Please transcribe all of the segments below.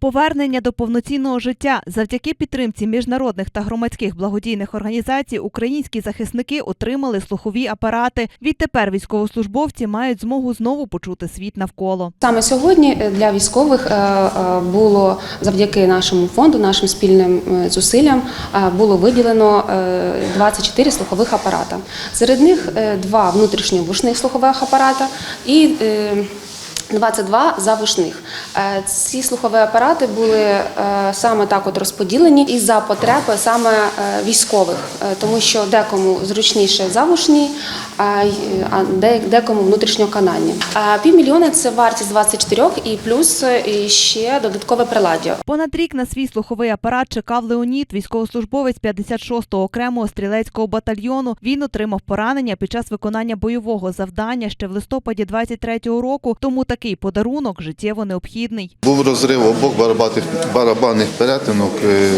Повернення до повноцінного життя завдяки підтримці міжнародних та громадських благодійних організацій українські захисники отримали слухові апарати. Відтепер військовослужбовці мають змогу знову почути світ навколо. Саме сьогодні е, для військових е, е, було завдяки нашому фонду, нашим спільним зусиллям, було виділено е, 24 слухових апарата. Серед них два внутрішньовушних слухових апарата і е, 22 завушних. Е, Ці слухові апарати були е, саме так от розподілені і за потреби саме е, військових, тому що декому зручніше завушні, а декому внутрішньоканальні. А Півмільйона це вартість 24 і плюс ще додаткове приладдя. Понад рік на свій слуховий апарат чекав Леонід, військовослужбовець 56-го окремого стрілецького батальйону. Він отримав поранення під час виконання бойового завдання ще в листопаді 23-го року. Тому такий подарунок життєво необхідний. Був розрив обох барабанних, перетинок е,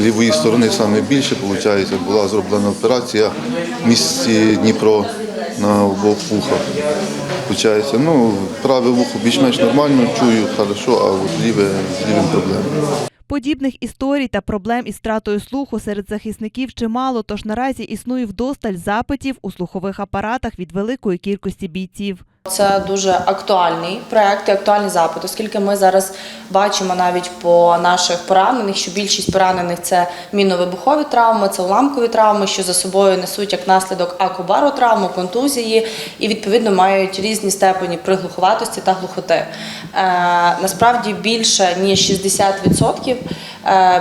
лівої сторони саме більше, виходить, була зроблена операція в місті Дніпро на обох вухах. Получається, ну, праве вухо більш-менш нормально, чую хорошо, а от ліве з лівим проблеми. Подібних історій та проблем із втратою слуху серед захисників чимало, тож наразі існує вдосталь запитів у слухових апаратах від великої кількості бійців. Це дуже актуальний проект і актуальний запит, оскільки ми зараз бачимо навіть по наших поранених, що більшість поранених це мінно-вибухові травми, це уламкові травми, що за собою несуть як наслідок акубаротравму, контузії і відповідно мають різні степені приглуховатості та глухоти. Е, насправді більше ніж 60% е,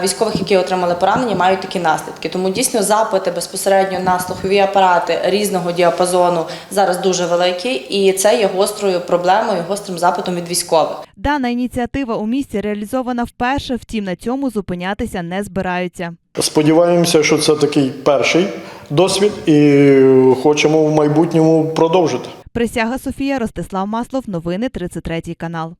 військових, які отримали поранення, мають такі наслідки. Тому дійсно запити безпосередньо на слухові апарати різного діапазону зараз дуже великі, і це є гострою проблемою, гострим запитом від військових. Дана ініціатива у місті реалізована вперше, втім на цьому зупинятися не збираються. Сподіваємося, що це такий перший досвід, і хочемо в майбутньому продовжити. Присяга Софія Ростислав Маслов. Новини 33 канал.